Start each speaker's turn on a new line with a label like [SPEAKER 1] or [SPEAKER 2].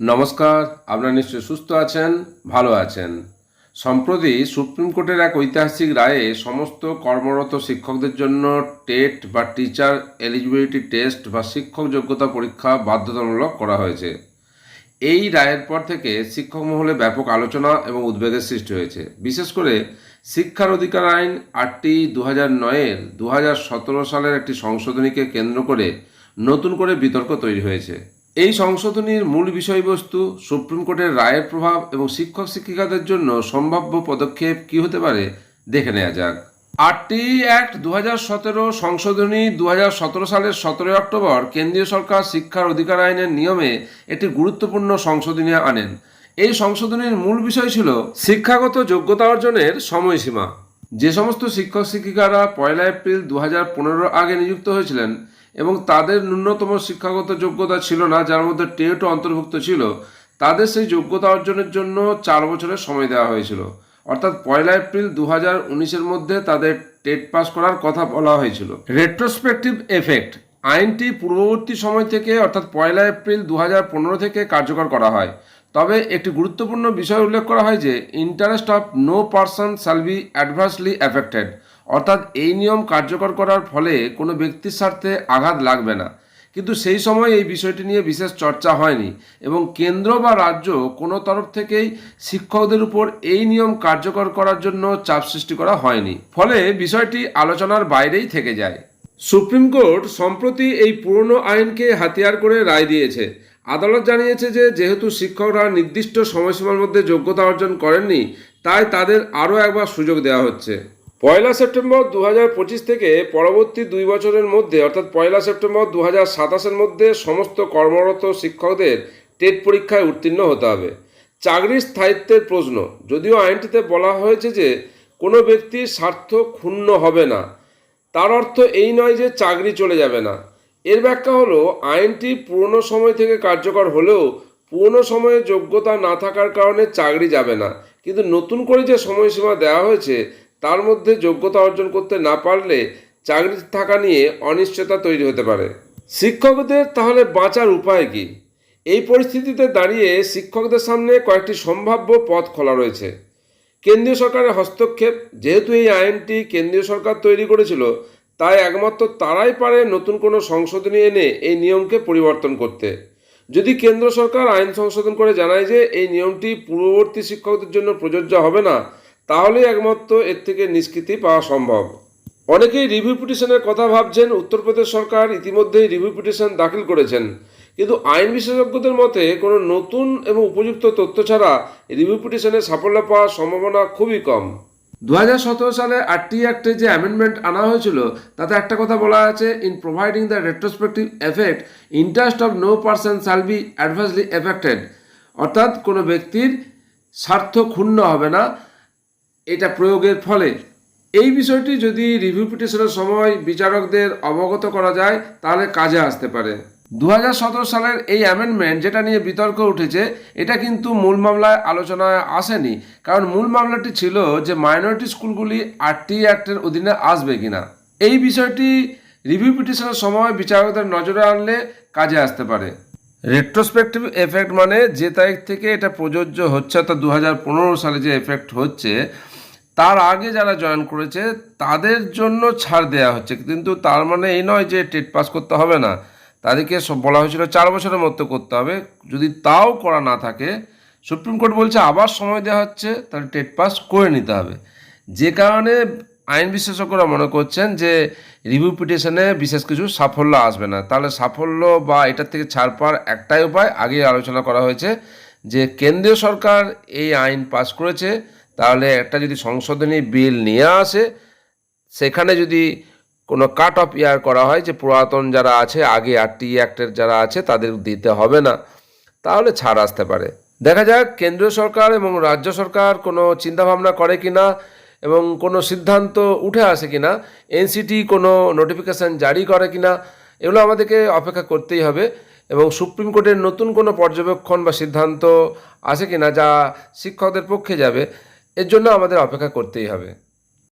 [SPEAKER 1] নমস্কার, আপনারা নিশ্চয়ই সুস্থ আছেন, ভালো আছেন। সম্প্রতি সুপ্রিম কোর্টের এক ঐতিহাসিক রায়ে সমস্ত কর্মরত শিক্ষকদের জন্য টেট বা টিচার এলিজিবিলিটি টেস্ট বা শিক্ষক যোগ্যতা পরীক্ষা বাধ্যতামূলক করা হয়েছে। এই রায়ের পর থেকে শিক্ষক মহলে ব্যাপক আলোচনা এবং উদ্বেগের সৃষ্টি হয়েছে। বিশেষ করে শিক্ষার অধিকার আইন আটটি দু হাজার নয়ের দু হাজার সতেরো সালের একটি সংশোধনীকে কেন্দ্র করে নতুন করে বিতর্ক তৈরি হয়েছে। এই সংশোধনীর মূল বিষয়বস্তু সুপ্রিম কোর্টের রায়ের প্রভাব এবং শিক্ষক শিক্ষিকাদের জন্য সম্ভাব্য পদক্ষেপ কী হতে পারে দেখে নেওয়া যাক। আটটি অ্যাক্ট দু সতেরো সংশোধনী দু হাজার সতেরো সালের সতেরোই অক্টোবর কেন্দ্রীয় সরকার শিক্ষার অধিকার আইনের নিয়মে একটি গুরুত্বপূর্ণ সংশোধনী আনেন। এই সংশোধনীর মূল বিষয় ছিল শিক্ষাগত যোগ্যতা অর্জনের সময়সীমা। যে সমস্ত শিক্ষক শিক্ষিকারা পয়লা এপ্রিল দু হাজার পনেরো আগে নিযুক্ত হয়েছিলেন এবং তাদের ন্যূনতম শিক্ষাগত যোগ্যতা ছিল না, যার মধ্যে টেটও অন্তর্ভুক্ত ছিল। তাদের সেই যোগ্যতা অর্জনের জন্য চার বছরের সময় দেওয়া হয়েছিল। অর্থাৎ পয়লা এপ্রিল দু হাজার উনিশের মধ্যে তাদের টেট পাস করার কথা বলা হয়েছিল। রেট্রোস্পেকটিভ এফেক্ট আইনটি পূর্ববর্তী সময় থেকে, অর্থাৎ পয়লা এপ্রিল দু হাজার পনেরো থেকে কার্যকর করা হয়। তবে একটি গুরুত্বপূর্ণ বিষয় উল্লেখ করা হয় যে interest of no person shall be adversely affected অর্থাৎ এই নিয়ম কার্যকর করার ফলে কোনো ব্যক্তির স্বার্থে আঘাত লাগবে না। কিন্তু সেই সময় এই বিষয়টি নিয়ে বিশেষ চর্চা হয়নি এবং কেন্দ্র বা রাজ্য কোনো তরফ থেকেই শিক্ষকদের উপর এই নিয়ম কার্যকর করার জন্য চাপ সৃষ্টি করা হয়নি। ফলে বিষয়টি আলোচনার বাইরেই থেকে যায়। সুপ্রিম কোর্ট সম্প্রতি এই পুরনো আইনকে হাতিয়ার করে রায় দিয়েছে। আদালত জানিয়েছে যে, যেহেতু শিক্ষকরা নির্দিষ্ট সময়সীমার মধ্যে যোগ্যতা অর্জন করেননি, তাই তাদের আরও একবার সুযোগ দেওয়া হচ্ছে। পয়লা সেপ্টেম্বর দু হাজার পঁচিশ থেকে পরবর্তী দুই বছরের মধ্যে, অর্থাৎ পয়লা সেপ্টেম্বর দু হাজার মধ্যে সমস্ত কর্মরত শিক্ষকদের টেট পরীক্ষায় উত্তীর্ণ হতে হবে। চাকরির স্থায়িত্বের প্রশ্ন, যদিও আইনটিতে বলা হয়েছে যে কোনো ব্যক্তির স্বার্থ ক্ষুণ্ণ হবে না। তার অর্থ এই নয় যে চাকরি চলে যাবে না। এর ব্যাখ্যা হলো, আইনটি পুরনো সময় থেকে কার্যকর হলেও পুরনো সময়ে যোগ্যতা না থাকার কারণে চাকরি যাবে না। কিন্তু নতুন করে যে সময়সীমা দেওয়া হয়েছে তার মধ্যে যোগ্যতা অর্জন করতে না পারলে চাকরি থাকা নিয়ে অনিশ্চয়তা তৈরি হতে পারে। শিক্ষকদের তাহলে বাঁচার উপায় কি? এই পরিস্থিতিতে দাঁড়িয়ে শিক্ষকদের সামনে কয়েকটি সম্ভাব্য পথ খোলা রয়েছে। কেন্দ্রীয় সরকারের হস্তক্ষেপ, যেহেতু এই আইনটি কেন্দ্রীয় সরকার তৈরি করেছিল, তাই একমাত্র তারাই পারে নতুন কোনো সংশোধনী এনে এই নিয়মকে পরিবর্তন করতে। যদি কেন্দ্র সরকার আইন সংশোধন করে জানায় যে এই নিয়মটি পূর্ববর্তী শিক্ষকদের জন্য প্রযোজ্য হবে না তাহলেই একমাত্র এর থেকে নিষ্কৃতি পাওয়া সম্ভব। অনেকেই রিভিউ পিটিশনের কথা ভাবছেন, উত্তরপ্রদেশ সরকার ইতিমধ্যেই রিভিউ পিটিশন দাখিল করেছেন। কিন্তু আইন বিশেষজ্ঞদের মতে, কোনো নতুন এবং উপযুক্ত তথ্য ছাড়া রিভিউ পিটিশনের সাফল্য পাওয়ার সম্ভাবনা খুবই কম। দু হাজার সতেরো সালে আরটি অ্যাক্টে যে অ্যামেন্ডমেন্ট আনা হয়েছিল, তাতে একটা কথা বলা আছে in providing the retrospective effect interest of no person shall be adversely affected অর্থাৎ কোনো ব্যক্তির স্বার্থ ক্ষুণ্ণ হবে না। এটা প্রয়োগের ফলে। এই বিষয়টি যদি রিভিউ পিটিশনের সময় বিচারকদের অবগত করা যায়, তাহলে কাজে আসতে পারে। দু হাজার সতেরো সালের এই অ্যামেন্ডমেন্ট যেটা নিয়ে বিতর্ক উঠেছে, এটা কিন্তু মূল মামলায় আলোচনায় আসেনি। কারণ মূল মামলাটি ছিল যে মাইনরিটি স্কুলগুলি আরটি অ্যাক্টের অধীনে আসবে কিনা। এই বিষয়টি রিভিউ পিটিশনের সময় বিচারকদের নজরে আনলে কাজে আসতে পারে। রেট্রোস্পেক্টিভ এফেক্ট মানে যে তারিখ থেকে এটা প্রযোজ্য হচ্ছে অর্থাৎ দু হাজার পনেরো সালে যে এফেক্ট হচ্ছে তার আগে যারা জয়েন করেছে, তাদের জন্য ছাড় দেওয়া হচ্ছে। কিন্তু তার মানে এই নয় যে টেট পাস করতে হবে না। তাদেরকে বলা হয়েছিল চার বছরের মতো করতে হবে। যদি তাও করা না থাকে, সুপ্রিম কোর্ট বলছে আবার সময় দেওয়া হচ্ছে, তাহলে টেট পাস করে নিতে হবে। যে কারণে আইন বিশেষজ্ঞরা মনে করছেন যে রিভিউ পিটিশনে বিশেষ কিছু সাফল্য আসবে না। তাহলে সাফল্য বা এটার থেকে ছাড় পাওয়ার একটাই উপায় আগে আলোচনা করা হয়েছে যে কেন্দ্রীয় সরকার এই আইন পাস করেছে। তাহলে একটা যদি সংশোধনী বিল নিয়ে আসে, সেখানে যদি কোনো কাট অফ ইয়ার করা হয় যে পুরাতন যারা আছে, আগে আরটি অ্যাক্টের যারা আছে, তাদের দিতে হবে না, তাহলে ছাড় আসতে পারে। দেখা যাক, কেন্দ্রীয় সরকার এবং রাজ্য সরকার কোনো চিন্তাভাবনা করে কি না এবং কোনো সিদ্ধান্ত উঠে আসে কি না এনসিটি কোনো নোটিফিকেশান জারি করে কি না এগুলো আমাদেরকে অপেক্ষা করতেই হবে এবং সুপ্রিম কোর্টের নতুন কোনো পর্যবেক্ষণ বা সিদ্ধান্ত আসে কি না যা শিক্ষকদের পক্ষে যাবে এর জন্য আমাদের অপেক্ষা করতেই হবে।